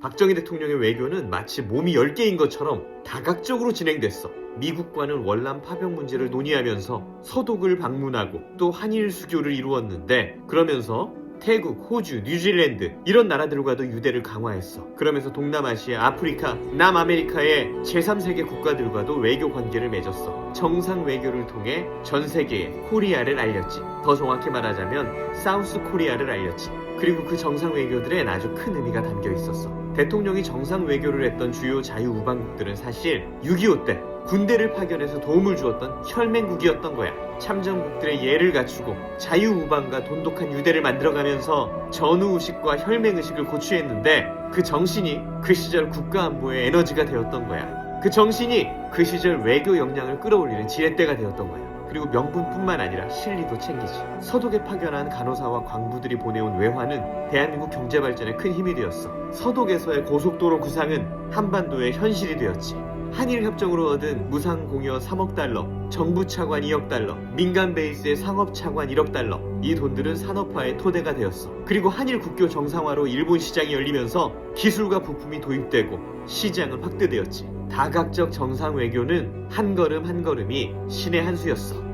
박정희 대통령의 외교는 마치 몸이 10개인 것처럼 다각적으로 진행됐어. 미국과는 월남 파병 문제를 논의하면서 서독을 방문하고 또 한일 수교를 이루었는데 그러면서 태국, 호주, 뉴질랜드 이런 나라들과도 유대를 강화했어. 그러면서 동남아시아, 아프리카, 남아메리카의 제3세계 국가들과도 외교 관계를 맺었어. 정상 외교를 통해 전 세계에 코리아를 알렸지. 더 정확히 말하자면 사우스 코리아를 알렸지. 그리고 그 정상 외교들엔 아주 큰 의미가 담겨 있었어. 대통령이 정상 외교를 했던 주요 자유우방국들은 사실 6.25 때 군대를 파견해서 도움을 주었던 혈맹국이었던 거야. 참전국들의 예를 갖추고 자유우방과 돈독한 유대를 만들어가면서 전우의식과 혈맹의식을 고취했는데 그 정신이 그 시절 국가안보의 에너지가 되었던 거야. 그 정신이 그 시절 외교 역량을 끌어올리는 지렛대가 되었던 거야. 그리고 명분뿐만 아니라 실리도 챙기지. 서독에 파견한 간호사와 광부들이 보내온 외화는 대한민국 경제 발전에 큰 힘이 되었어. 서독에서의 고속도로 구상은 한반도의 현실이 되었지. 한일 협정으로 얻은 무상 공여 3억 달러, 정부 차관 2억 달러, 민간 베이스의 상업 차관 1억 달러. 이 돈들은 산업화의 토대가 되었어. 그리고 한일 국교 정상화로 일본 시장이 열리면서 기술과 부품이 도입되고 시장은 확대되었지. 다각적 정상 외교는 한 걸음 한 걸음이 신의 한 수였어.